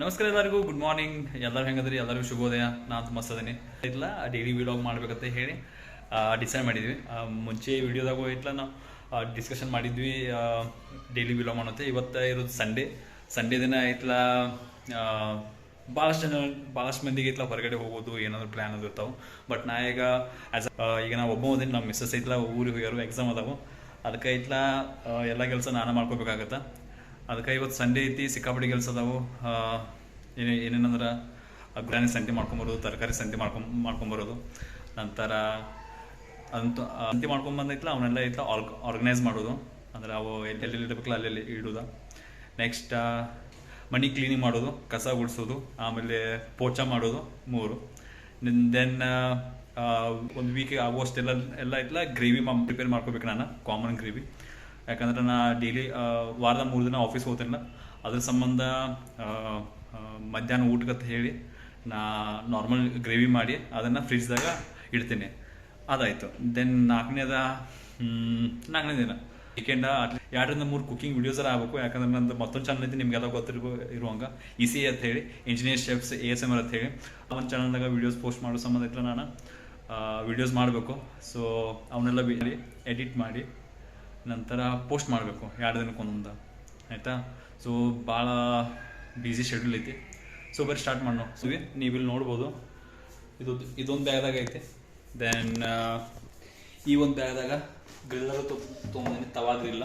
ನಮಸ್ಕಾರ ಎಲ್ಲರಿಗೂ good morning ಎಲ್ಲರೂ ಹೆಂಗದ್ರಿ? ಎಲ್ಲರಿಗೂ ಶುಭೋದಯ. ನಾನು ಮಸ್ತ್ ಸದನಿ ಇಲ್ಲ ಡೈಲಿ ವಿಲಾಗ್ ಮಾಡ್ಬೇಕಂತ ಹೇಳಿ ಡಿಸೈಡ್ ಮಾಡಿದ್ವಿ. ಮುಂಚೆ ವಿಡಿಯೋದಾಗ ಇಟ್ಲ ನಾವು ಡಿಸ್ಕಷನ್ ಮಾಡಿದ್ವಿ ಡೈಲಿ ವಿಲಾಗ್ ಮಾಡೋತ್ತೆ ಇವತ್ತು ಇರೋದು ಸಂಡೇ ಸಂಡೇ ದಿನ ಇಟ್ಲ ಭಾಳಷ್ಟು ಜನ ಭಾಳಷ್ಟು ಮಂದಿಗೆ ಐತ್ಲ ಹೊರಗಡೆ ಹೋಗೋದು, ಏನಾದರೂ ಪ್ಲ್ಯಾನ್ ಅದು ಇರ್ತಾವೆ. ಬಟ್ ನಾ ಈಗ ಆಸ್ ಈಗ ನಾವು ಒಬ್ಬ ಓದಿನಿ ನಮ್ಮ ಮಿಸ್ಸಸ್ ಐತ್ಲ ಊರಿಗೆ ಹೋಗ್ಯಾರು ಎಕ್ಸಾಮ್ ಅದಾವು. ಅದಕ್ಕೆ ಐತ್ಲ ಎಲ್ಲ ಕೆಲಸ ನಾನು ಮಾಡ್ಕೋಬೇಕಾಗತ್ತೆ. ಅದಕ್ಕೆ ಇವತ್ತು ಸಂಡೇ ಐತಿ, ಸಿಕ್ಕಾಪಟ್ಟೆ ಕೆಲಸ ಅದಾವು. ಏನು ಏನೇ, ಏನೇನಂದ್ರೆ ಗ್ರಾನಿ ಸಂತೆ ಮಾಡ್ಕೊಂಬರೋದು, ತರಕಾರಿ ಸಂತೆ ಮಾಡ್ಕೊಂಡ್ ಮಾಡ್ಕೊಂಬರೋದು. ನಂತರ, ಅದಂತೂ ಸಂತೆ ಮಾಡ್ಕೊಂಬಂದೈತ್ಲ ಅವನ್ನೆಲ್ಲ ಐತ್ಲ ಆರ್ಗ್ ಆರ್ಗನೈಸ್ ಮಾಡೋದು. ಅಂದ್ರೆ ಅವು ಎಲ್ಲೆಲ್ಲಿ ಇಡಬೇಕಲ್ಲ ಅಲ್ಲೆಲ್ಲಿ ಇಡೋದು. ನೆಕ್ಸ್ಟ್ ಮನಿ ಕ್ಲೀನಿಂಗ್ ಮಾಡೋದು, ಕಸ ಗುಡಿಸೋದು, ಆಮೇಲೆ ಪೋಚ ಮಾಡೋದು, ಮೂರು. ದೆನ್ ಒಂದು ವೀಕಿಗೆ ಆಗುವಷ್ಟೆಲ್ಲ, ಎಲ್ಲ ಐತ್ಲ ಗ್ರೇವಿ ಮಾ ಪ್ರಿಪೇರ್ ಮಾಡ್ಕೋಬೇಕು ನಾನು ಕಾಮನ್ ಗ್ರೇವಿ ಯಾಕಂದ್ರೆ ನಾ ಡೈಲಿ ವಾರದ ಮೂರು ದಿನ ಆಫೀಸ್ ಹೋಗ್ತೀನಲ್ಲ. ಅದ್ರ ಸಂಬಂಧ ಮಧ್ಯಾಹ್ನ ಊಟಕ್ಕಂತ ಹೇಳಿ ನಾ ನಾರ್ಮಲ್ ಗ್ರೇವಿ ಮಾಡಿ ಅದನ್ನು ಫ್ರಿಜ್ದಾಗ ಇಡ್ತೀನಿ. ಅದಾಯಿತು. ದೆನ್ ನಾಲ್ಕನೇದ ನಾಲ್ಕನೇ ದಿನ. ವೀಕೆಂಡ ಎರಡರಿಂದ ಮೂರು ಕುಕಿಂಗ್ ವೀಡಿಯೋಸರ ಆಗಬೇಕು. ಯಾಕಂದ್ರೆ ನಂದು ಮತ್ತೊಂದು ಚಾನಲ್ ಐತಿ ನಿಮ್ಗೆಲ್ಲ ಗೊತ್ತಿರ್ಬೋ, ಇರುವಂಗ. ಇ ಸಿ ಅಂತ ಹೇಳಿ engineer chefs A S M R ಅಂತ ಹೇಳಿ. ಅವನ ಚಾನಲ್ದಾಗ ವಿಡಿಯೋಸ್ ಪೋಸ್ಟ್ ಮಾಡೋ ಸಂಬಂಧ ನಾನು. ವಿಡಿಯೋಸ್ ಮಾಡಬೇಕು. ಸೊ ಅವನ್ನೆಲ್ಲ ಎಡಿಟ್ ಮಾಡಿ. ನಂತರ ಪೋಸ್ಟ್ ಮಾಡಬೇಕು ಎರಡು ದಿನಕ್ಕೆ ಒಂದೊಂದು ಆಯಿತಾ? ಸೊ ಭಾಳ ಬ್ಯುಸಿ ಶೆಡ್ಯೂಲ್ ಐತಿ. ಸೊ ಬರೀ ಸ್ಟಾರ್ಟ್ ಮಾಡೋಣ. ಸೊ ನೀವು ಇಲ್ಲಿ ನೋಡ್ಬೋದು. ಇದು ಇದೊಂದು ಬ್ಯಾಗ್ದಾಗ ಐತೆ. ದೆನ್ ಈ ಒಂದು ಬ್ಯಾಗ್ದಾಗ ಗ್ರಿಲ್ಲರ್ ತೊಗೊಂಬಂದಿನಿ ತವಾ ಗ್ರಿಲ್ಲ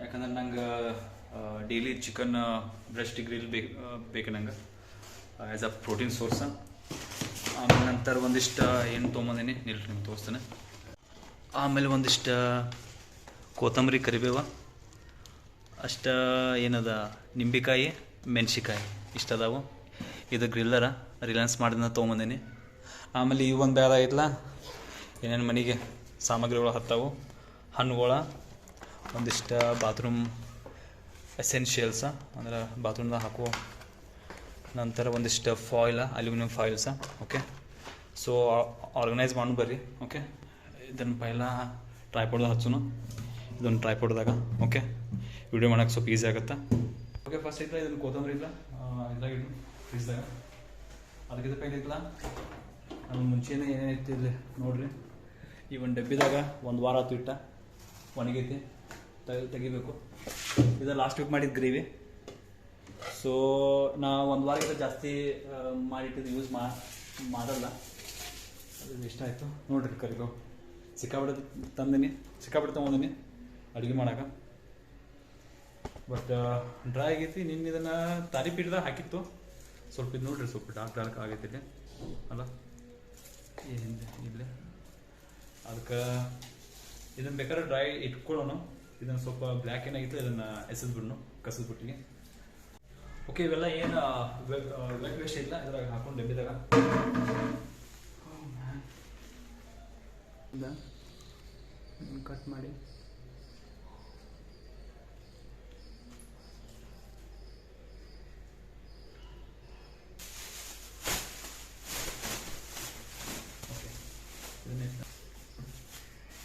ಯಾಕಂದ್ರೆ ನಂಗೆ ಡೈಲಿ ಚಿಕನ್ ಬ್ರೆಸ್ಟ್ ಗ್ರಿಲ್ ಬೇಕು ಬೇಕು ನಂಗೆ. ಆ್ಯಸ್ ಅ ಪ್ರೋಟೀನ್ ಸೋರ್ಸ ಆಮೇಲೆ ನಂತರ ಒಂದಿಷ್ಟು ಏನು ತೊಗೊಂಬಂದಿನಿ ನಿಲ್ರಿ ನಿಮ್ಗೆ ತೋರಿಸ್ತೇನೆ. ಆಮೇಲೆ ಒಂದಿಷ್ಟು ಕೊತ್ತಂಬರಿ ಕರಿಬೇವ, ಅಷ್ಟ ಏನದ ನಿಂಬೆಕಾಯಿ, ಮೆಣಸಿಕಾಯಿ, ಇಷ್ಟ ಅದಾವು. ಇದು ಗ್ರಿಲ್ಲರ ರಿಲಯನ್ಸ್ ಮಾಡಿದ ತೊಗೊಂಬಂದೀನಿ. ಆಮೇಲೆ ಈ ಒಂದು ಬ್ಯಾಗ್ ಐತ್ಲ, ಏನೇನು ಮನೆಗೆ ಸಾಮಗ್ರಿಗಳು ಹತ್ತಾವು. ಹಣ್ಣುಗಳ, ಒಂದಿಷ್ಟು ಬಾತ್ರೂಮ್ ಎಸೆನ್ಷಿಯಲ್ಸ ಅಂದ್ರೆ ಬಾತ್ರೂಮ್ದಾಗ ಹಾಕುವ. ನಂತರ ಒಂದಿಷ್ಟು foil aluminium foils okay so organise ಮಾಡಿ ಬರ್ರಿ ಓಕೆ ಇದನ್ನು ಪೈಲ ಟ್ರೈಪೋಡ್ದಾಗ ಹಚ್ಚುನು. ಇದೊಂದು ಟ್ರೈಪೋಡ್ದಾಗ ಓಕೆ ವಿಡಿಯೋ ಮಾಡೋಕೆ ಸ್ವಲ್ಪ ಈಸಿ ಆಗುತ್ತೆ? ಓಕೆ ಫಸ್ಟ್ ಇದ್ರೆ ಇದನ್ನು ಕೊತ್ತಂಬರಿ ಇಲ್ಲ ಇದ್ರಾಗ ಇಡು ಫ್ರಿಜ್ದಾಗ ಅದಕ್ಕಿಂತ ಪೈಲ್ ಐತ್ಲ? ನಾನು ಮುಂಚೆನೇ ಏನೇನೈತಿ ಇಲ್ಲಿ ನೋಡ್ರಿ. ಈ ಒಂದು ಡಬ್ಬಿದಾಗ ಒಂದು ವಾರ ಹತ್ತು ಇಟ್ಟ. ಒಣಗೈತಿ, ತೆಗಿ, ತೆಗಿಬೇಕು. ಇದು ಲಾಸ್ಟ್ ವೀಕ್ ಮಾಡಿದ್ದು ಗ್ರೇವಿ ಸೊ ನಾ ಒಂದು ವಾರಕ್ಕಿಂತ ಜಾಸ್ತಿ ಮಾಡಿಟ್ಟಿದ್ದು ಯೂಸ್ ಮಾಡಲ್ಲ. ಅದು ಇಷ್ಟ ಆಯಿತು. ನೋಡ್ರಿ ಕರಿಬೇವು ಸಿಕ್ಕಾಬಿಟ್ಟು ತಂದಿನಿ ಸಿಕ್ಕಾಬಿಟ್ಟು ತೊಗೊಂಡಿನಿ ಅಡುಗೆ ಮಾಡಕ್ಕೆ ಬಟ್ ಡ್ರೈ ಆಗೈತಿ ನಿನ್ನ ಇದನ್ನು ತಾರಿ ಪೀಠದಾಗ ಹಾಕಿತ್ತು. ಸ್ವಲ್ಪ ಇದು ನೋಡ್ರಿ ಸ್ವಲ್ಪ ಡಾರ್ಕ್ ಡಾರ್ಕ್ ಆಗೈತಿ ಇಲ್ಲಿ. ಅಲ್ಲ? ಏನಿದೆ ಹಿಂದೆ ಇಲ್ಲೇ? ಅದಕ್ಕೆ ಇದನ್ನು ಬೇಕಾದ್ರೆ ಡ್ರೈ ಇಟ್ಕೊಳ್ಳೋಣ ಇದನ್ನು ಸ್ವಲ್ಪ ಬ್ಲ್ಯಾಕ್ ಏನಾಗಿತ್ತು ಇದನ್ನು ಎಸೆದು ಬಿಡೋಣ ಕಸದ ಬುಟ್ಟಿಗೆ. ಓಕೆ ಇವೆಲ್ಲ ಏನು ವೆಟ್ ವೇಸ್ಟ್ ಇಲ್ಲ ಇದ್ರಾಗ ಹಾಕೊಂಡು ಡಬ್ಬಿದಾಗ ಕಟ್ ಮಾಡಿ. ಓಕೆ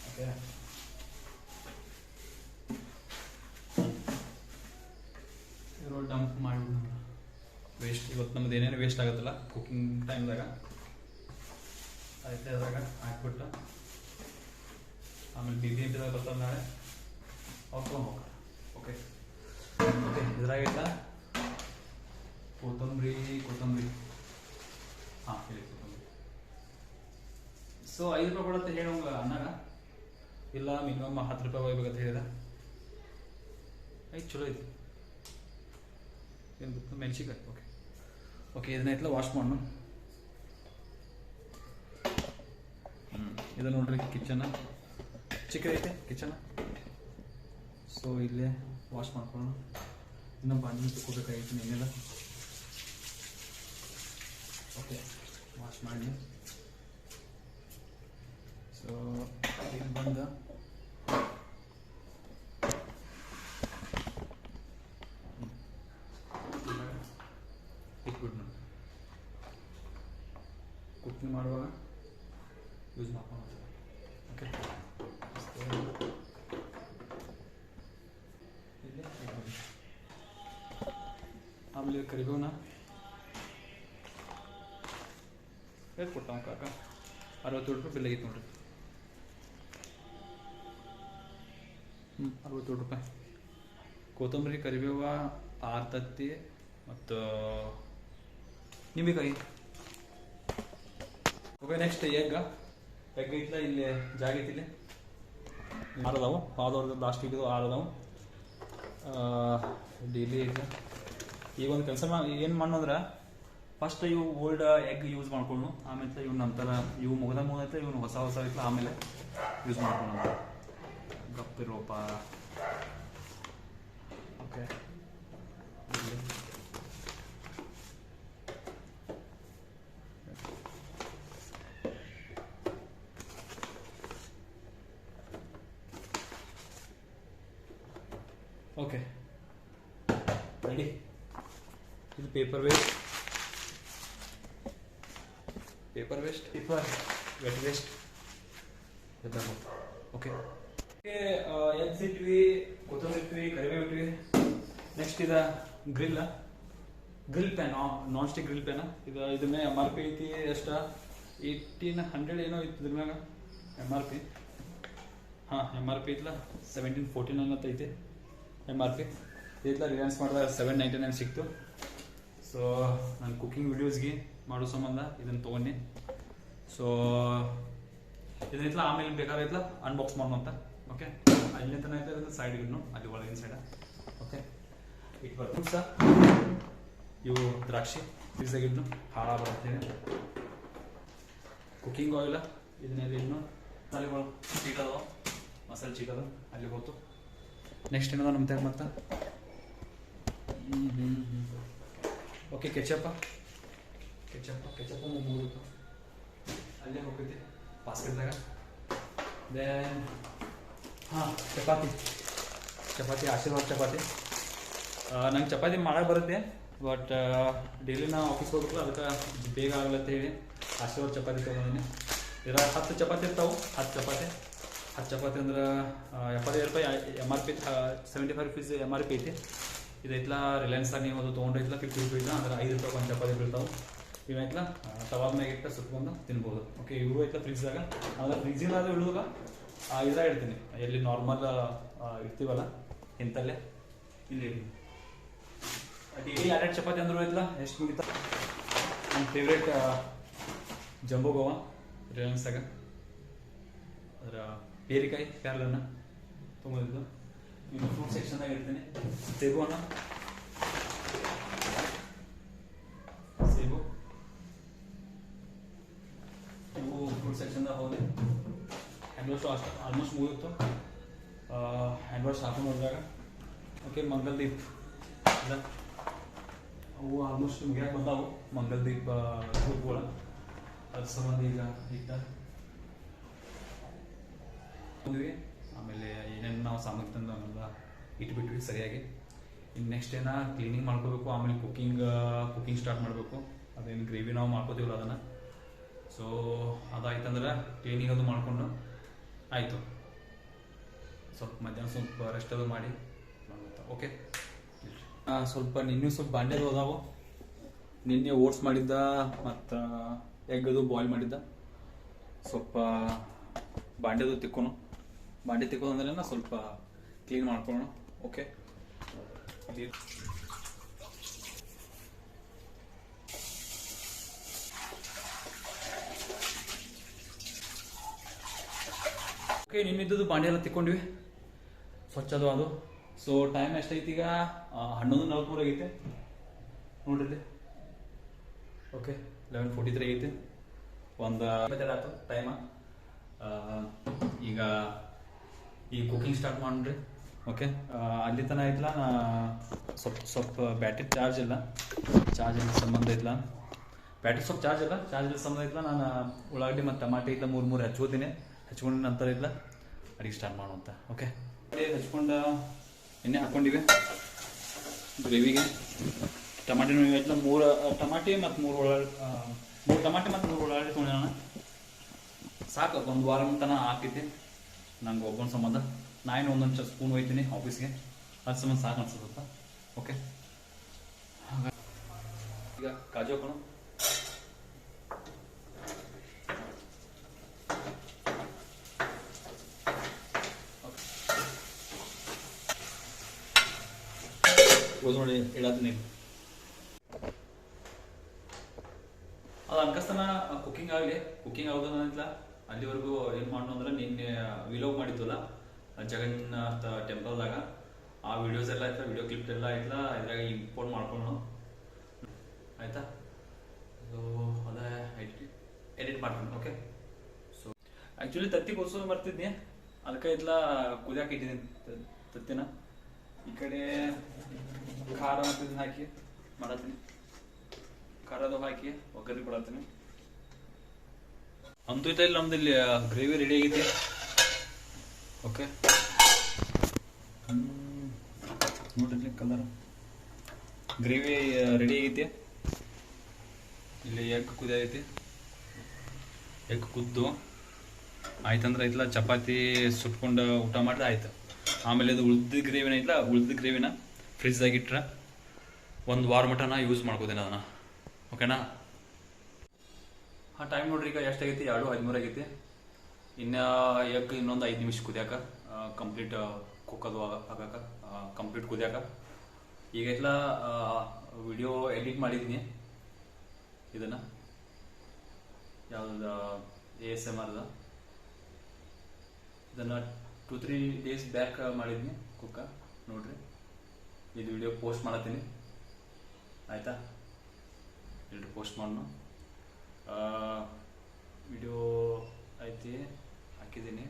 ಓಕೆ ಇರೋ ಡಂಪ್ ಮಾಡಿಬಿಡೋಣ ವೇಸ್ಟ್ ಇವತ್ತು ನಮ್ದು ಏನೇನು ವೇಸ್ಟ್ ಆಗುತ್ತಲ್ಲ ಕುಕಿಂಗ್ ಟೈಮ್ದಾಗ ಅದ್ರಾಗ ಹಾಕ್ಬಿಟ್ಟು ಆಮೇಲೆ ಬಿ ಬಿ ಎಂ ಪಿದಾಗ ಬರ್ತದೆ ನಾಳೆ ಅವ್ರು ಹೋಗ ಓಕೆ ಓಕೆ ಇದ್ರಾಗಿಲ್ಲ ಕೊತ್ತಂಬರಿ ಕೊತ್ತಂಬರಿ. ಹಾಂ, ಹೇಳಿ ಕೊತ್ತಂಬರಿ. ಸೊ ಐದು ರೂಪಾಯಿ ಕೊಡತ್ತೆ ಹೇಳೋಂಗ ಅನ್ನಾಗ ಇಲ್ಲ, ಮಿನಿಮಮ್ ಹತ್ತು ರೂಪಾಯಿ ಹೋಗ್ಬೇಕಂತ ಹೇಳಿದ. ಐದು ಚಲೋ ಐತಿ. ಏನು ಗೊತ್ತು? ಮೆಣಸಿಕಾಯಿ ಓಕೆ ಓಕೆ ಇದನ್ನೈತಲ್ಲ ವಾಶ್ ಮಾಡೋಣ ಇದು ನೋಡ್ರಿ ಕಿಚನ ಚಿಕ್ಕ ಐತೆ, ಕಿಚನ. ಸೊ ಇಲ್ಲೇ ವಾಶ್ ಮಾಡ್ಕೊಳ್ಳೋಣ. ಇನ್ನೂ ಬಾಂಡಿ ತಗೋಬೇಕಾಗಿತ್ತು ನಿನ್ನೆಲ್ಲ. ಓಕೆ ವಾಶ್ ಮಾಡಿ. ಸೊ ಇಲ್ಲಿ ಬಂದು. ಇಟ್ಬಿಟ್ಟು ಕುಕ್ಕಿಂಗ್ ಕುಕಿಂಗ್ ಮಾಡುವಾಗ ಯೂಸ್ ಮಾಡ್ಕೊಂಡು ಓಕೆ ಇಲ್ಲಿ ಇಟ್ಬಿಡಿ. ಆಮೇಲೆ ಕರಿಬೇವನ ಎಷ್ಟು ಕೊಟ್ಟಾವ ಕಾಕ ಅರವತ್ತೇಳು ರೂಪಾಯಿ ಬಿಲ್ ಆಗಿತ್ತು ನೋಡ್ರಿ ಹ್ಞೂ ಅರವತ್ತೇಳು ರೂಪಾಯಿ ಕೊತ್ತಂಬರಿ ಕರಿಬೇವ ಆರು ತತ್ತಿ ಮತ್ತು ನಿಂಬೆಕಾಯಿ ಓಕೆ ನೆಕ್ಸ್ಟ್ ಎಗ್ ಎಗ್ ಐತ್ಲ ಇಲ್ಲಿ ಜಾಗ ಐತಿ ಇಲ್ಲಿ. ಆರು ಅದಾವು, ಆದವ್ರದ್ದು ಲಾಸ್ಟ್ ಇದು ಆರು ಅದಾವು. ಡೈಲಿ ಐತಿ ಈಗ ಒಂದು ಕೆಲಸ ಮಾ ಏನು ಮಾಡು ಅಂದ್ರೆ ಫಸ್ಟ್ ಇವು ಓಲ್ಡ್ ಎಗ್ ಯೂಸ್ ಮಾಡ್ಕೊಂಡು ಆಮೇಲೆ ಇವು ನಂತರ ಇವು ಮುಗದ ಮುಗದೈತೆ, ಇವನು ಹೊಸ ಹೊಸ ಐತ್ಲ, ಆಮೇಲೆ ಯೂಸ್ ಮಾಡ್ಕೊಂಡು ಗಪ್ಪಿರೋಪ ಓಕೆ ರೆಡಿ ಇದು paper waste paper waste paper wet waste okay eggs ಇಟ್ವಿ ಕೊತ್ತಂಬರಿ ಇಟ್ಟಿವಿ ಕರಿಬೇವು ಇಟ್ಟಿವಿ ನೆಕ್ಸ್ಟ್ ಇದು grill grill pan non stick grill pan ಇದು ಮೇಲೆ ಎಂ ಆರ್ ಪಿ ಐತಿ ಎಷ್ಟ ಏಯ್ಟೀನ್ ಹಂಡ್ರೆಡ್ ಏನೋ ಇತ್ತು ಇದ್ರ ಮ್ಯಾಗ ಎಂ ಆರ್ ಪಿ ಹಾಂ ಎಂ ಆರ್ ಪಿ ಇತ್ತಲ್ಲ ಸೆವೆಂಟೀನ್ ಫೋರ್ಟೀನ್ ಅನ್ನತ್ತ ಐತಿ. ಎಂ ಆರ್ ಪಿ ಇದೆಲ್ಲ ರಿಲಯನ್ಸ್ ಮಾಡಿದಾಗ ಸೆವೆನ್ ನೈಂಟಿ ನೈನ್ ಸಿಕ್ತು. ಸೊ ನಾನು ಕುಕಿಂಗ್ ವೀಡಿಯೋಸ್ಗೆ ಮಾಡೋ ಸಂಬಂಧ ಇದನ್ನು ತೊಗೊಂಡು. ಸೊ ಇದನ್ನಿತ್ಲ ಆಮೇಲೆ ಬೇಕಾಗೈತ್ಲ ಅನ್ಬಾಕ್ಸ್ ಮಾಡೋಂತ ಓಕೆ ಅಲ್ಲಿ ತನಕ ಐತೆ ಸೈಡ್ ಇನ್ನು ಅಲ್ಲಿ ಒಳಗಿನ ಸೈಡ ಓಕೆ ಇಟ್ ಬರ್ತು ಸರ್ ಇವು ದ್ರಾಕ್ಷಿ ಫ್ರೀಜಾಗಿಡ್ನು ಹಾಳ ಕುಕಿಂಗ್ ಆಯಿಲ್ ಇದನ್ನೆಲ್ಲ ಇನ್ನು ಮಸಾಲೆಗಳು ಚೀಟ್ ಅದಾವ ಮಸಾಲೆ ಚೀಟ್ ಅದ ಅಲ್ಲಿ ಹೋತು. ನೆಕ್ಸ್ಟ್ ಏನದ ನಮ್ಮ ತೆಗೆ ಮತ್ತೆ? ಓಕೆ ಕೆಚಪ್ಪ ಕೆಚಪ್ಪ ಕೆಚಪ್ಪ ಮೂರು ಅಲ್ಲೇ ಹೋಗ್ತೈತಿ ಬಾಸ್ಕೆಟ್ದಾಗ ದೆನ್ ಹಾಂ, ಚಪಾತಿ. ಚಪಾತಿ, ಆಶೀರ್ವಾದ ಚಪಾತಿ. ನಂಗೆ ಚಪಾತಿ ಮಾಡೋಕೆ ಬರುತ್ತೆ ಬಟ್ ಡೈಲಿ ನಾವು ಆಫೀಸ್ ಹೋಗ್ಬೇಕು, ಅದಕ್ಕೆ ಬೇಗ ಆಗ್ಲತ್ತ ಹೇಳಿ ಆಶೀರ್ವಾದ ಚಪಾತಿ ತೊಗೊಂಡಿನಿ. ಇದರ ಹತ್ತು ಚಪಾತಿ ಇರ್ತಾವೆ, ಹತ್ತು ಚಪಾತಿ. ಹತ್ತು ಚಪಾತಿ ಅಂದ್ರೆ ಎಪ್ಪತ್ತೈದು ರೂಪಾಯಿ M R P seventy five rupees M R P ಐತಿ. ಇದೈತ್ಲ ರಿಲಯನ್ಸ್ ನೀವು ಅದು ತೊಗೊಂಡೈತ್ಲ ಫಿಫ್ಟಿ ರುಪೀಸ್ ಅಂದ್ರೆ ಐದು ರೂಪಾಯಿ ಒಂದು ಚಪಾತಿ ಬೀಳ್ತಾವೆ. ಇವೈತ್ಲ ತವಾದ ಮ್ಯಾಗ ಇಟ್ಟು ಸುತ್ಕೊಂಡು ತಿನ್ಬೋದು. ಓಕೆ ಇವು ಐತ್ಲ ಫ್ರಿಜ್ದಾಗ ಅಂದ್ರೆ ಫ್ರಿಜ್ಜಿಂದ ಅದು ಇಳಿದಾಗ ಇದಾಗ ಇಡ್ತೀನಿ. ಎಲ್ಲಿ ನಾರ್ಮಲ್ ಇರ್ತೀವಲ್ಲ? ಇಂತಲ್ಲೇ. ಇಲ್ಲಿ ಡೈಲಿ ಎರಡು ಚಪಾತಿ ಅಂದ್ರೂ ಐತ್ಲ ಎಷ್ಟು ಮುಗಿತಾ? ನನ್ನ ಫೇವ್ರೇಟ್ ಜಂಬೋ ಗೋವಾ ರಿಲಯನ್ಸ್ದಾಗ ಅದರ ಪೇರಿಕಾಯಿ ಪ್ಯಾರ್ಲನ್ನ. ತೊಗೊಂಡಿದ್ದು ಇನ್ನು ಫ್ರೂಟ್ ಸೆಕ್ಷನ್ದಾಗ ಇರ್ತೀನಿ ಸೇಬು ಅನ್ನ. ಸೇಬು. ಇವು ಫ್ರೂಟ್ ಸೆಕ್ಷನ್ದಾಗ ಹೋದೆ ಹ್ಯಾಂಡ್ ವಾಶ್ ऑलमोस्ट ಆಲ್ಮೋಸ್ಟ್ तो ವಾಶ್ ಹಾಕೊಂಡು ಹೋದಾಗ ಓಕೆ ಮಂಗಲ್ ದೀಪ್ ಇಲ್ಲ ಅವು ಆಲ್ಮೋಸ್ಟ್ ಮುಗಿಯಕ್ಕೆ ಬಂದಾವು ಮಂಗಲ್ ದೀಪ ಧೂಪಗಳು ಅದ್ರ ಸಂಬಂಧ ಈಗ ಇಟ್ಟ ಬಂದ್ವಿ ಆಮೇಲೆ ಏನೇನು ನಾವು ಸಾಮಗ್ರಿ ತಂದು ಅವನ್ನೆಲ್ಲ ಇಟ್ಬಿಟ್ವಿ ಸರಿಯಾಗಿ. ಇನ್ನು ನೆಕ್ಸ್ಟ್ ಏನ ಕ್ಲೀನಿಂಗ್ ಮಾಡ್ಕೋಬೇಕು, ಆಮೇಲೆ ಕುಕ್ಕಿಂಗ್ ಕುಕ್ಕಿಂಗ್ ಸ್ಟಾರ್ಟ್ ಮಾಡಬೇಕು. ಅದೇನು ಗ್ರೇವಿ ನಾವು ಮಾಡ್ಕೋತೀವಲ್ಲ ಅದನ್ನು. ಸೊ ಅದಾಯ್ತಂದ್ರೆ ಕ್ಲೀನಿಂಗ್ ಅದು ಮಾಡಿಕೊಂಡು ಆಯಿತು. ಸ್ವಲ್ಪ ಮಧ್ಯಾಹ್ನ ಸ್ವಲ್ಪ ರೆಸ್ಟ್ ಅದು ಮಾಡಿ ಓಕೆ ಸ್ವಲ್ಪ ನಿನ್ನೆ ಸ್ವಲ್ಪ ಬಾಂಡೆದು ಅದಾವು ನಿನ್ನೆ ಓಟ್ಸ್ ಮಾಡಿದ್ದ, ಮತ್ತು ಎಗ್ ಅದು ಬಾಯ್ಲ್ ಮಾಡಿದ್ದ. ಸ್ವಲ್ಪ ಬಾಂಡೆದು ತಿಕ್ಕೋಣ ಬಾಂಡೆ ತಿಕ್ಕೋದಂದ್ರೆ ಸ್ವಲ್ಪ ಕ್ಲೀನ್ ಮಾಡ್ಕೊಳ್ಳೋಣ ಓಕೆ ಓಕೆ ನಿನ್ನಿದ್ದು ಬಾಂಡೆ ಎಲ್ಲ ತಿಕ್ಕೊಂಡ್ವಿ? ಸ್ವಚ್ಛ ಅದು. ಅದು ಸೊ ಟೈಮ್ ಎಷ್ಟೈತಿ ಈಗ? ಹನ್ನೊಂದು ನಲ್ವತ್ಮೂರು ಆಗೈತೆ. ನೋಡ್ರಿ ಓಕೆ ಲೆವೆನ್ ಫೋರ್ಟಿ ತ್ರೀ ಆಗೈತೆ. ಒಂದು ಆಯ್ತು ಟೈಮ ಈಗ ಈ ಕುಕಿಂಗ್ ಸ್ಟಾರ್ಟ್ ಮಾಡ್ರಿ. ಓಕೆ ಅಲ್ಲಿ ತನಕ ಐತ್ಲ? ನಾ ಸ್ವಲ್ಪ ಸ್ವಲ್ಪ ಬ್ಯಾಟ್ರಿ ಚಾರ್ಜ್ ಇಲ್ಲ. ಚಾರ್ಜ್ ಇಲ್ಲ ಸಂಬಂಧ ಐತ್ಲ? ಬ್ಯಾಟ್ರಿ ಸ್ವಲ್ಪ ಚಾರ್ಜ್ ಇಲ್ಲ. ಚಾರ್ಜ್ ಇಲ್ಲ ಸಂಬಂಧ ಐತ್ಲ? ನಾನು ಉಳ್ಳಾಗಡ್ಡಿ ಮತ್ತು ಟಮಾಟೆ ಇಲ್ಲ ಮೂರು ಮೂರು ಹಚ್ಕೋತೀನಿ. ಹಚ್ಕೊಂಡ ನಂತರ ಇಲ್ಲ ಅಡಿಗೆ ಸ್ಟಾರ್ಟ್ ಮಾಡುವಂತ ಓಕೆ ಹಚ್ಕೊಂಡ ಎಣ್ಣೆ ಹಾಕ್ಕೊಂಡಿವೆ ಗ್ರೇವಿಗೆ. ಟಮಾಟೆ ಇವತ್ತು ಮೂರು ಟಮಾಟೆ ಮತ್ತು ಮೂರು ಉಳ್ಳಾಗಡ್ಡಿ ಮೂರು ಟಮಾಟೆ ಮತ್ತು ಮೂರು ಉಳ್ಳಾಗಡ್ಡಿ ತೊಗೊಂಡೆ ಸಾಕು, ಒಂದು ವಾರ ತನಕ ಹಾಕಿದ್ದೆ. ನಂಗೆ ಒಬ್ಬನ ಸಂಬಂಧ. ನಾನು ಒಂದೊಂದು ಸ್ಪೂನ್ ಒಯ್ತೀನಿ ಆಫೀಸ್ಗೆ ಅದು ಸಂಬಂಧ ಸಾಕು ಅನ್ಸುತ್ತ ಓಕೆ ಈಗ ಕಾಜು ಹಾಕೋಣ. ಗೋಧಿ ಮಾಡಿ ಹೇಳತ್ತೀನಿ ಅದು ಅನ್ಕಸ್ತನ ಕುಕ್ಕಿಂಗ್ ಆಗಲಿ ಕುಕಿಂಗ್ ಆಗೋದನ್ನ ಅಲ್ಲಿವರೆಗೂ ಏನು ಮಾಡೋಣ ಅಂದ್ರೆ ನಿನ್ನೆ ವಿಲೋಗ್ ಮಾಡಿದ್ವಲ್ಲ, ಜಗನ್ನಾಥ ಟೆಂಪಲ್ದಾಗ ಆ ವಿಡಿಯೋಸ್ ಎಲ್ಲ ಆಯ್ತಾ? ವಿಡಿಯೋ ಕ್ಲಿಪ್ ಎಲ್ಲ ಆಯ್ತಾ? ಇದ್ರಾಗ ಇಂಪೋರ್ಟ್ ಮಾಡ್ಕೊಂಡು ಆಯ್ತಾ? ಸೊ ಅದೇ ಎಡಿಟ್ ಮಾಡ್ತೀನಿ ಓಕೆ ಸೊ ಆ್ಯಕ್ಚುಲಿ ತತ್ತಿ ಕೋಸ್ಕರ ಬರ್ತಿದ್ನಿ. ಅದಕ್ಕೆ ಇದ್ಲ ಕುದಿಯಾಕ ಇಟ್ಟಿದ್ದೀನಿ ತತ್ತಿನ. ಈ ಕಡೆ ಖಾರ ಮತ್ತು ಇದನ್ನ ಹಾಕಿ ಮಾಡತ್ತೀನಿ. ಖಾರದ ಹಾಕಿ ಒಗ್ಗರಣೆ ಕೊಡತ್ತೀನಿ. ಅಂತೂ ಇಲ್ಲ ಇಲ್ಲಿ ನಮ್ದು ಇಲ್ಲಿ ಗ್ರೇವಿ ರೆಡಿ ಆಗೈತಿ. ಓಕೆ ನೋಡ್ರಿ ಕಲರ್ ಗ್ರೇವಿ ರೆಡಿ ಆಗೈತಿ. ಇಲ್ಲಿ ಎಗ್ ಕುದೈತಿ ಎಗ್ ಕುದ್ದು. ಆಯ್ತಂದ್ರೆ ಐತಲ್ಲ ಚಪಾತಿ ಸುಟ್ಕೊಂಡು ಊಟ ಮಾಡಿದ್ರೆ ಆಯ್ತು. ಆಮೇಲೆ ಇದು ಉಳ್ದ ಗ್ರೇವಿನ ಇಲ್ಲ ಉಳ್ದ ಗ್ರೇವಿನ ಫ್ರಿಜ್ದಾಗಿಟ್ರೆ ಒಂದು ವಾರ ಮಟನ ಯೂಸ್ ಮಾಡ್ಕೋತೀನಿ ಅದನ್ನು. ಓಕೆನಾ ಹಾಂ ಟೈಮ್ ನೋಡ್ರಿ, ಈಗ ಎಷ್ಟಾಗೈತಿ ಎರಡು, ಹದಿಮೂರು ಆಗೈತಿ. ಇನ್ನು ಎಗ್ ಇನ್ನೊಂದು ಐದು ನಿಮಿಷ ಕುದಿಯಾಕ? ಕಂಪ್ಲೀಟ್ ಕುಕ್ಕದು ಆಗಾಕ ಕಂಪ್ಲೀಟ್ ಕುದಿಯಾಕ. ಈಗ ಎಲ್ಲ ವಿಡಿಯೋ ಎಡಿಟ್ ಮಾಡಿದ್ದೀನಿ ಇದನ್ನ. ಯಾವ್ದು ಎ ಎಸ್ ಎಂ ಆರ್ದ ಇದನ್ನ ಟೂ ತ್ರೀ ಡೇಸ್ ಬ್ಯಾಕ್ ಮಾಡಿದ್ನಿ, ಕುಕ್ಕ, ನೋಡ್ರಿ. ಇದು ವಿಡಿಯೋ ಪೋಸ್ಟ್ ಮಾಡತ್ತೀನಿ. ಆಯ್ತಾ? ಎಲ್ರು ಪೋಸ್ಟ್ ಮಾಡೋಣ ವಿಡಿಯೋ ಐತಿ, ಹಾಕಿದ್ದೀನಿ.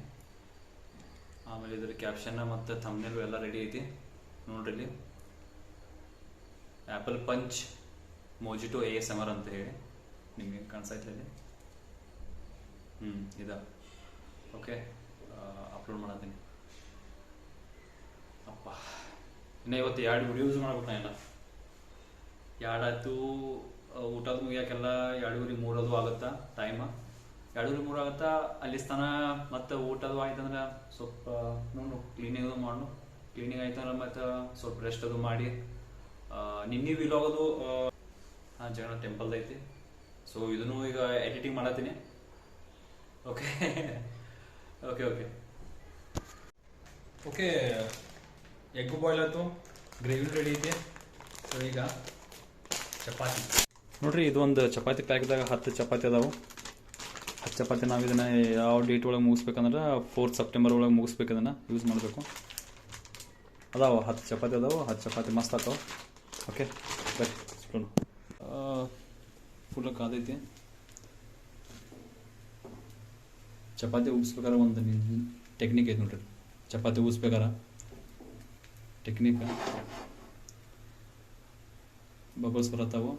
ಆಮೇಲೆ ಇದರ ಕ್ಯಾಪ್ಷನ್ ಮತ್ತು ಥಂಬ್ನೇಲ್ ಎಲ್ಲ ರೆಡಿ ಐತಿ. ನೋಡ್ರಿ ಇಲ್ಲಿ. Apple punch mojito A S M R ಅಂತ ಹೇಳಿ. ನಿಮಗೆ ಕಾಣಿಸ್ತಾ ಇಲ್ಲಿ. ಹ್ಞೂ ಇದ. ಓಕೆ ಅಪ್ಲೋಡ್ ಮಾಡತ್ತೀನಿ. ಅಪ್ಪ. ಇನ್ನು ಇವತ್ತು ಎರಡು ವಿಡಿಯೋಸ್ ಮಾಡ್ಬೇಕು ನಾ ಎಲ್ಲ ಎರಡಾಯ್ತು ಊಟದ ಮುಗಿಯಾಕೆಲ್ಲ ಎರಡೂವರೆ ಮೂರದು ಆಗುತ್ತಾ ಟೈಮ ಎರಡೂವರೆ ಮೂರು ಆಗುತ್ತಾ? ಅಲ್ಲಿ ಸ್ಥಾನ ಮತ್ತು ಊಟದು ಆಯ್ತಂದ್ರೆ ಸ್ವಲ್ಪ ನೋಡು ಕ್ಲೀನಿಂಗ್ ಮಾಡು ಕ್ಲೀನಿಂಗ್ ಆಯ್ತಂದ್ರೆ ಮತ್ತೆ ಸ್ವಲ್ಪ ರೆಸ್ಟ್ ಅದು ಮಾಡಿ. ನಿನ್ನೆ ವಿಲಾಗದು ಹಾಂ ಜಗನ್ನಾಥ ಟೆಂಪಲ್ ಐತಿ. ಸೊ ಇದನ್ನು ಈಗ editing ಮಾಡತ್ತೀನಿ. Okay okay okay okay, egg boil ಆಯ್ತು. ಗ್ರೇವಿ ರೆಡಿ ಇದೆ. ಸೊ ಈಗ ಚಪಾತಿ. ನೋಡ್ರಿ, ಇದು ಒಂದು ಚಪಾತಿ ಪ್ಯಾಕ್ದಾಗ ಹತ್ತು ಚಪಾತಿ ಅದಾವು. ಹತ್ತು ಚಪಾತಿ ನಾವು ಇದನ್ನು ಯಾವ ಡೇಟ್ ಒಳಗೆ ಮುಗಿಸ್ಬೇಕಂದ್ರೆ ಫೋರ್ತ್ ಸೆಪ್ಟೆಂಬರ್ ಒಳಗೆ ಮುಗಿಸ್ಬೇಕು ಇದನ್ನು. ಯೂಸ್ ಮಾಡಬೇಕು. ಅದಾವ, ಹತ್ತು ಚಪಾತಿ ಅದಾವು. ಹತ್ತು ಚಪಾತಿ ಮಸ್ತ್ ಆಗ್ತಾವೆ ಓಕೆ ಬರ್ರಿ ಸ್ಪೂನ್ ಫುಲ್ಲ ಕಾದೈತಿ ಚಪಾತಿ ಉಗಿಸ್ಬೇಕಾದ್ರೆ ಒಂದು ಟೆಕ್ನಿಕ್ ಐತೆ ನೋಡ್ರಿ. ಚಪಾತಿ ಉಗಿಸ್ಬೇಕಾರೆ ಟೆಕ್ನಿಕ್ ಬಬಲ್ಸ್ ಬರತ್ತಾವು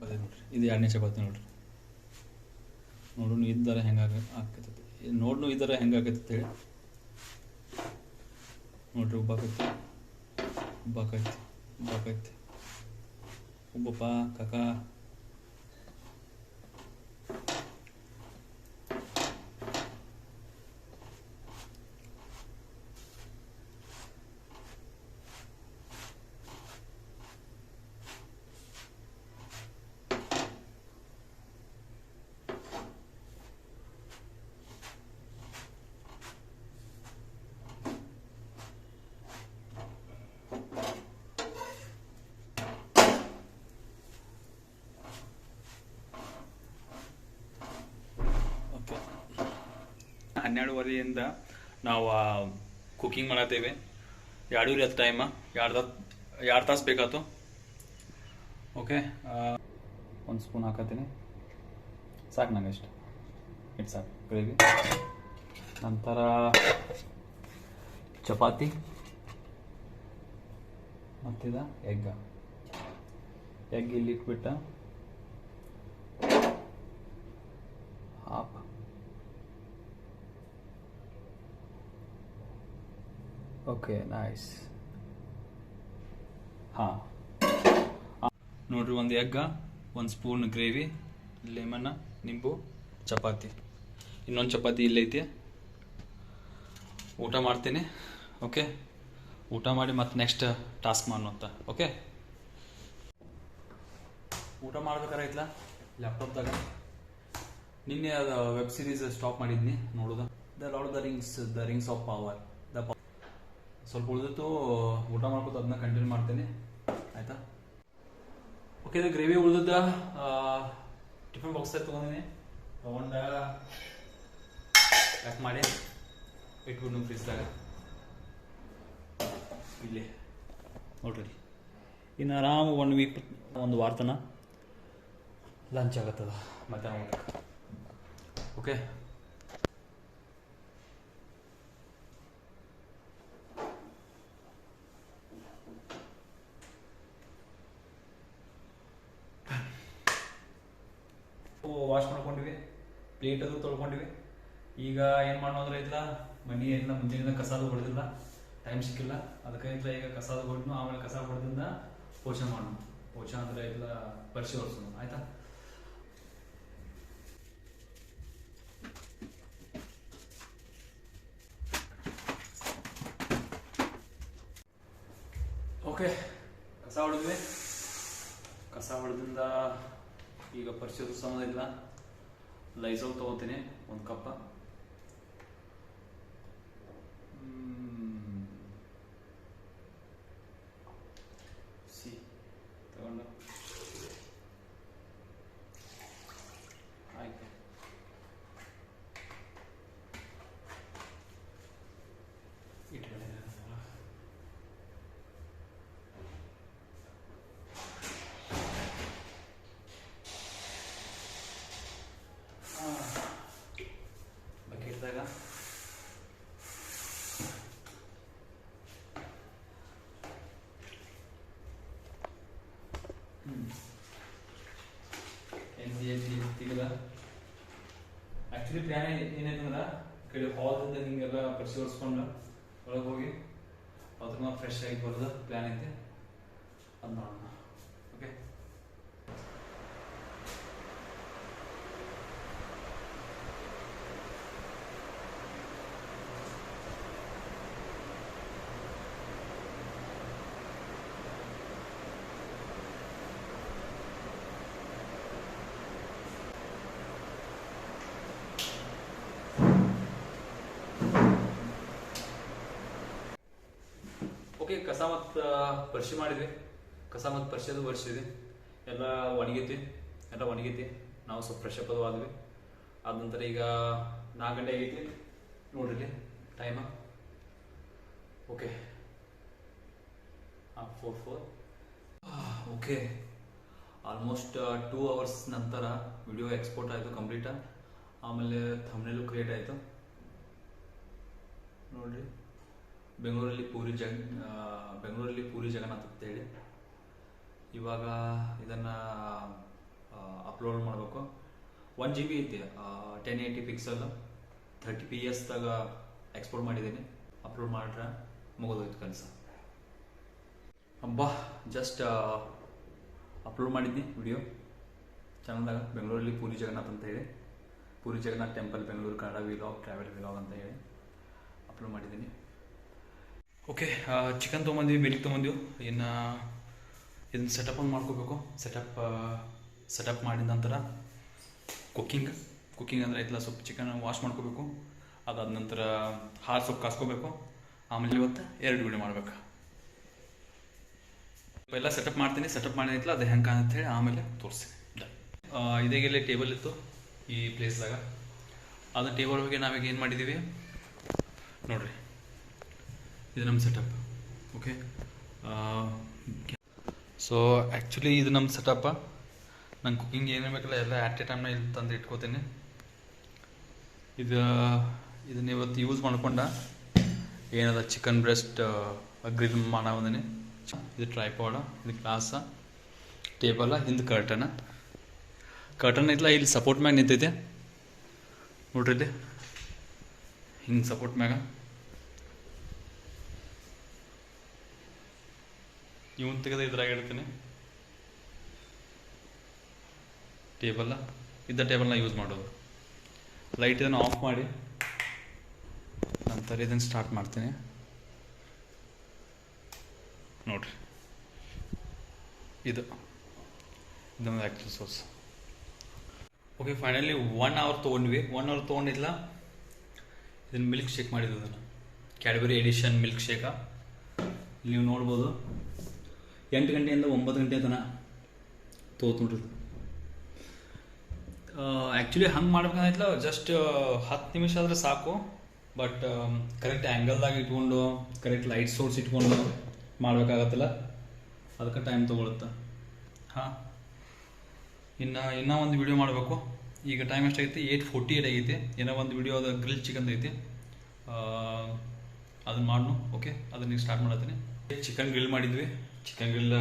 ಅದೇ ನೋಡ್ರಿ ಇದು ಎರಡನೇ ಚಪಾತಿ ನೋಡ್ರಿ ನೋಡು ಇದ್ದಾರೆ ಹೆಂಗಾಗ ಆಕೈತಿ ನೋಡ್ನು ಇದ್ದಾರೆ ಹೆಂಗಾಕೈತಿ ಹೇಳಿ ನೋಡ್ರಿ ಉಬ್ಬಾಕೈತಿ bakit bakit kung ba kakak ಹನ್ನೆರಡುವರೆಯಿಂದ ನಾವು ಕುಕಿಂಗ್ ಮಾಡತ್ತೇವೆ. ಎರಡೂವರೆ ಹತ್ತು ಟೈಮ ಎರಡು ಎರಡು ತಾಸು ಬೇಕಾಯ್ತು ಓಕೆ ಒಂದು ಸ್ಪೂನ್ ಹಾಕತ್ತೀನಿ. ಸಾಕು ನಂಗೆ ಇಷ್ಟು ಇಟ್ಸ್ ಸಾಕು, ಗ್ರೇವಿ. ನಂತರ ಚಪಾತಿ. ಮತ್ತಿದ ಎಗ್ ಎಗ್ ಇಲ್ಲಿ ಇಟ್ಬಿಟ್ಟ. ಓಕೆ ನೈಸ್ ಹಾಂ ನೋಡ್ರಿ ಒಂದು ಎಗ್ಗ, ಒಂದು ಸ್ಪೂನ್ ಗ್ರೇವಿ ಲೆಮನ್ ನಿಂಬು, ಚಪಾತಿ. ಇನ್ನೊಂದು ಚಪಾತಿ ಇಲ್ಲೈತಿ ಊಟ ಮಾಡ್ತೀನಿ ಓಕೆ ಊಟ ಮಾಡಿ ಮತ್ತೆ ನೆಕ್ಸ್ಟ್ ಟಾಸ್ಕ್ ಅಂತ ಓಕೆ ಊಟ ಮಾಡ್ಬೇಕಾರೈತ್ಲ ಲ್ಯಾಪ್ಟಾಪ್ದಾಗ ನಿನ್ನೆ ಅದು ವೆಬ್ ಸೀರೀಸ್ ಸ್ಟಾಪ್ ಮಾಡಿದ್ನಿ, ನೋಡೋದು. The lord the rings the rings of power ಸ್ವಲ್ಪ ಉಳಿದಿತ್ತು ಊಟ ಮಾಡ್ಕೊತು ಅದನ್ನ ಕಂಟಿನ್ಯೂ ಮಾಡ್ತೇನೆ. ಆಯ್ತಾ? ಓಕೆ ಇದು ಗ್ರೇವಿ ಉಳಿದಿದ್ದ ಟಿಫಿನ್ ಬಾಕ್ಸ್ ತೊಗೊಂಡಿನಿ. ತೊಗೊಂಡ ಪ್ಯಾಕ್ ಮಾಡಿ ಇಟ್ಬಿಟ್ಟು ಫ್ರಿಜ್ದಾಗ ಇಲ್ಲಿ. ನೋಡ್ರಿ. ಇನ್ನು ಆರಾಮ ಒನ್ ವೀಕ್ ಒಂದು ವಾರ ತನ ಲಂಚ್ ಆಗತ್ತದ ಮಧ್ಯಾಹ್ನ ಓಕೆ ವಾಶ್ ಮಾಡ್ಕೊಂಡಿವಿ ಪ್ಲೇಟ್ ಅದು ತೊಳ್ಕೊಂಡಿವಿ. ಈಗ ಏನು ಮಾಡೋದ್ರ ಇಲ್ಲ ಮನಿ ಎಲ್ಲ ಮುಂಜಾನೆ ಕಸಾದ ಹೊಡೆದಿಲ್ಲ ಟೈಮ್ ಸಿಕ್ಕಿಲ್ಲ. ಅದಕ್ಕೆ ಈಗ ಕಸಾದ ಹೊಡ್ನು ಆಮೇಲೆ ಕಸ ಹೊಡೆದಿಂದ ಪೋಷ ಮಾಡೋಣ ಪೋಷ ಅಂದ್ರೆ ಇಲ್ಲ ಪರಿಶಿ ಆಯ್ತಾ ಓಕೆ ಕಸ ಹೊಡೆದ್ವಿ ಕಸ ಹೊಡೆದಿಂದ ಈಗ ಪರಿಚಯದ ಸಂಬಂಧ ಇಲ್ಲ ಲೈಸೋಲ್ ತಗೋತೀನಿ ಒಂದು ಕಪ್ಪ ಸಿ ತಗೊಂಡು ಆಯ್ತು ಇಟ್ಕೊಂಡಿದ್ದೀನಿ ಬಕೆಟ್ದಾಗ ತೆಗೆದ ಆ್ಯಕ್ಚುಲಿ ಪ್ಲ್ಯಾನ್ ಏನೇನಂದ್ರೆ ಕಡೆ ಹಾಲ್ದಿಂದ ಹಿಂಗೆಲ್ಲ ಪರಿಶೀಲಿಸ್ಕೊಂಡು ಒಳಗೆ ಹೋಗಿ ಅದ್ರ ಫ್ರೆಶ್ ಆಗಿ ಬರೋದು ಪ್ಲ್ಯಾನ್ ಐತೆ. ಅದು ಓಕೆ ಓಕೆ ಕಸ ಮತ್ತು ಪರಿಶಿ ಮಾಡಿದ್ವಿ. ಕಸ ಮತ್ತು ಪರಿಶಿದು ಎಲ್ಲ ಒಣಗೈತಿ ಎಲ್ಲ ಒಣಗೈತಿ ನಾವು ಸ್ವಲ್ಪ ಫ್ರೆಶ್ ಅಪ್ ಆದ್ವಿ. ಆದ ನಂತರ ಈಗ ನಾಲ್ಕು ಗಂಟೆ ಆಗೈತಿ ನೋಡ್ರಿ time okay four four okay almost two hours ನಂತರ ವಿಡಿಯೋ ಎಕ್ಸ್ಪೋರ್ಟ್ ಆಯಿತು ಕಂಪ್ಲೀಟ ಆಮೇಲೆ ಥಮ್ನೆಲ್ಲೂ ಕ್ರಿಯೇಟ್ ಆಯಿತು. ನೋಡ್ರಿ. ಬೆಂಗಳೂರಲ್ಲಿ ಪೂರಿ ಜಗ್ ಬೆಂಗಳೂರಲ್ಲಿ ಪೂರಿ ಜಗನ್ನಾಥ್ ಅಂತೇಳಿ ಇವಾಗ ಇದನ್ನು ಅಪ್ಲೋಡ್ ಮಾಡಬೇಕು. ಒನ್ ಜಿ ಬಿ ಐತಿ ten eighty pixel thirty P ಎಸ್ದಾಗ export ಮಾಡಿದ್ದೀನಿ. ಅಪ್ಲೋಡ್ ಮಾಡಿದ್ರೆ ಮುಗಿದೋಯ್ತು ಕೆಲಸ ಅಬ್ಬಾ ಜಸ್ಟ್ ಅಪ್ಲೋಡ್ ಮಾಡಿದ್ನಿ ವಿಡಿಯೋ ಚಾನಲ್ದಾಗ ಬೆಂಗಳೂರಲ್ಲಿ ಪೂರಿ ಜಗನ್ನಾಥ್ ಅಂತ ಹೇಳಿ. Puri Jagannath temple Bengaluru Kannada vlog travel vlog ಅಂತ ಹೇಳಿ. ಅಪ್ಲೋಡ್ ಮಾಡಿದ್ದೀನಿ. ಓಕೆ ಚಿಕನ್ ತೊಗೊಂಬಂದ್ವಿ ಮಿಲ್ಕ್ ತೊಗೊಂಬಂದ್ವಿ. ಇನ್ನು ಇದನ್ನು ಸೆಟಪ್ ಒಂದು ಮಾಡ್ಕೋಬೇಕು. ಸೆಟಪ್ ಸೆಟಪ್ ಮಾಡಿದ ನಂತರ ಕುಕ್ಕಿಂಗ್ ಕುಕ್ಕಿಂಗ್ ಅಂದರೆ ಐತಲ್ಲ, ಸ್ವಲ್ಪ ಚಿಕನ್ ವಾಶ್ ಮಾಡ್ಕೋಬೇಕು. ಅದಾದ ನಂತರ ಹಾಲು ಸೊಪ್ಪು ಕಾಸ್ಕೋಬೇಕು. ಆಮೇಲೆ ಇವತ್ತು ಎರಡು ವಿಡಿಯೋ ಮಾಡ್ಬೇಕು. ಎಲ್ಲ ಸೆಟಪ್ ಮಾಡ್ತೀನಿ. ಸೆಟಪ್ ಮಾಡಿದ್ಲ ಅದು ಹೆಂಗೆ ಹೇಳಿ ಆಮೇಲೆ ತೋರಿಸ್ತೀನಿ. ಇದೇ ಇಲ್ಲಿ ಟೇಬಲ್ ಇತ್ತು ಈ ಪ್ಲೇಸ್ದಾಗ ಅದನ್ನ ಟೇಬಲ್ ಹೋಗಿ ನಾವೀಗ ಏನು ಮಾಡಿದ್ದೀವಿ ನೋಡ್ರಿ. ಇದು ನಮ್ಮ ಸೆಟಪ್ ಓಕೆ ಸೊ ಆ್ಯಕ್ಚುಲಿ ಇದು ನಮ್ಮ ಸೆಟಪ್ಪ ನಂಗೆ ಕುಕ್ಕಿಂಗ್ ಏನೇ ಬೇಕಲ್ಲ ಎಲ್ಲ ಆ್ಯಟ್ ಎ ಟೈಮ್ನ ಇಲ್ಲಿ ತಂದು ಇಟ್ಕೋತೀನಿ. ಇದು, ಇದನ್ನ ಇವತ್ತು ಯೂಸ್ ಮಾಡ್ಕೊಂಡ ಏನದ ಚಿಕನ್ ಬ್ರೆಸ್ಟ್ ಗ್ರಿಲ್ ಮಾಡವದನಿ ಇದು ಟ್ರೈಪಾಡ ಇದು ಗ್ಲಾಸ ಟೇಬಲ ಹಿಂದೆ ಕರ್ಟನ ಕರ್ಟನ್ ಇಲ್ಲ ಇಲ್ಲಿ ಸಪೋರ್ಟ್ ಮ್ಯಾಗ ನಿಂತೈತೆ. ನೋಡ್ರಿ ಇಲ್ಲಿ. ಹಿಂಗೆ ಸಪೋರ್ಟ್ ಮ್ಯಾಗ. ಇವನ್ ತೆಗೆದ ಇದ್ರಾಗ ಇಡ್ತೀನಿ. ಟೇಬಲ್ನ ಇದ್ದ ಟೇಬಲ್ನ ಯೂಸ್ ಮಾಡೋದು. ಲೈಟ್ ಇದನ್ನು ಆಫ್ ಮಾಡಿ, ನಂತರ ಇದನ್ನು ಸ್ಟಾರ್ಟ್ ಮಾಡ್ತೀನಿ. ನೋಡ್ರಿ. ಇದು. ಇದೊಂದು actual source okay finally one hour ತೊಗೊಂಡ್ವಿ. ಒನ್ ಅವರ್ ತೊಗೊಂಡಿಲ್ಲ ಇದನ್ನು ಮಿಲ್ಕ್ ಶೇಕ್ ಮಾಡಿದ್ದು ಅದನ್ನು ಕ್ಯಾಡ್ಬರಿ ಎಡಿಷನ್ ಮಿಲ್ಕ್ ಶೇಕ ನೀವು ನೋಡ್ಬೋದು. ಎಂಟು ಗಂಟೆಯಿಂದ ಒಂಬತ್ತು ಗಂಟೆ ತನಕ ತೋತ್ ನೋಡ್ರಿ ಆ್ಯಕ್ಚುಲಿ ಹಂಗೆ ಮಾಡ್ಬೇಕಾಗಿಲ್ಲ ಜಸ್ಟ್ ಹತ್ತು ನಿಮಿಷ ಆದರೆ ಸಾಕು. ಬಟ್ ಕರೆಕ್ಟ್ ಆ್ಯಂಗಲ್ದಾಗ ಇಟ್ಕೊಂಡು ಕರೆಕ್ಟ್ ಲೈಟ್ ಸೋರ್ಸ್ ಇಟ್ಕೊಂಡು ಮಾಡಬೇಕಾಗತ್ತಲ್ಲ, ಅದಕ್ಕೆ ಟೈಮ್ ತೊಗೊಳುತ್ತೆ. ಹಾಂ? ಇನ್ನು, ಇನ್ನೂ ಒಂದು ವಿಡಿಯೋ ಮಾಡಬೇಕು. ಈಗ ಟೈಮ್ ಎಷ್ಟಾಗೈತಿ? ಏಯ್ಟ್ ಫೋರ್ಟಿ ಏಟ್ ಆಗೈತಿ. ಏನೋ ಒಂದು ವಿಡಿಯೋ ಅದು ಗ್ರಿಲ್ ಚಿಕನ್ ಐತಿ. ಅದನ್ನ ಮಾಡೋಣ ಓಕೆ ಅದನ್ನ ಈಗ ಸ್ಟಾರ್ಟ್ ಮಾಡತ್ತೀನಿ. ಚಿಕನ್ ಗ್ರಿಲ್ ಮಾಡಿದ್ವಿ. ಚಿಕನ್ ಗ್ರಿಲ್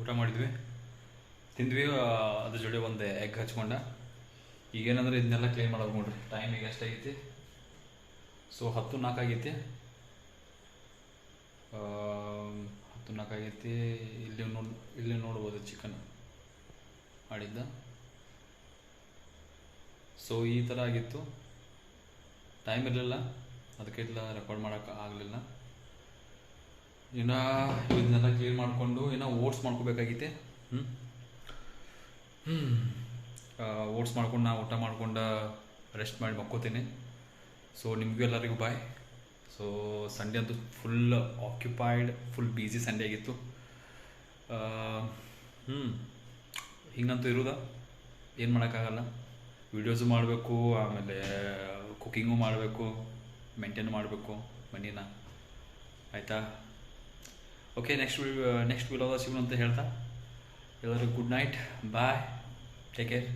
ಊಟ ಮಾಡಿದ್ವಿ. ತಿಂದ್ವಿ ಅದ್ರ ಜೊತೆ ಒಂದು ಎಗ್ ಹಚ್ಕೊಂಡ. ಈಗೇನಂದ್ರೆ ಇದನ್ನೆಲ್ಲ ಕ್ಲೀನ್ ಮಾಡೋದು ನೋಡ್ರಿ. ಟೈಮ್ ಈಗ ಎಷ್ಟಾಗೈತಿ ಸೊ ಹತ್ತು ನಾಲ್ಕು ಆಗೈತಿ. ಹತ್ತು ನಾಲ್ಕು ಆಗೈತಿ. ಇಲ್ಲಿ ನೋಡಿ, ಇಲ್ಲಿ ನೋಡ್ಬೋದು ಚಿಕನ್ ಮಾಡಿದ್ದ. ಸೊ ಈ ಥರ ಆಗಿತ್ತು. ಟೈಮ್ ಇರಲಿಲ್ಲ. ಅದಕ್ಕೆ ಇಲ್ಲ ರೆಕಾರ್ಡ್ ಮಾಡೋಕ್ಕೆ ಆಗಲಿಲ್ಲ. ಇನ್ನು ಇದನ್ನೆಲ್ಲ ಕ್ಲೀನ್ ಮಾಡಿಕೊಂಡು ಇನ್ನು ಓಟ್ಸ್ ಮಾಡ್ಕೋಬೇಕಾಗಿತ್ತೆ. ಹ್ಞೂ ಓಟ್ಸ್ ಮಾಡ್ಕೊಂಡು ನಾ ಊಟ ಮಾಡ್ಕೊಂಡು ರೆಸ್ಟ್ ಮಾಡಿ ಮಕ್ಕೋತೀನಿ. ಸೊ ನಿಮಗೂ ಎಲ್ಲರಿಗೂ ಬಾಯ್ ಸೊ ಸಂಡೆ ಅಂತೂ full occupied full busy Sunday ಆಗಿತ್ತು. ಹ್ಞೂ ಹಿಂಗಂತೂ ಇರೋದ? ಏನು ಮಾಡೋಕ್ಕಾಗಲ್ಲ. ವೀಡಿಯೋಸು ಮಾಡಬೇಕು, ಆಮೇಲೆ ಕುಕ್ಕಿಂಗು ಮಾಡಬೇಕು ಮೇಂಟೈನ್ ಮಾಡಬೇಕು ಮನೇನ. ಆಯಿತಾ? ಓಕೆ ನೆಕ್ಸ್ಟ್ ನೆಕ್ಸ್ಟ್ ವಿಲೋದ ಸಿಗೋಣ ಅಂತ ಹೇಳ್ತಾ ಎಲ್ಲರಿಗೂ good night bye take care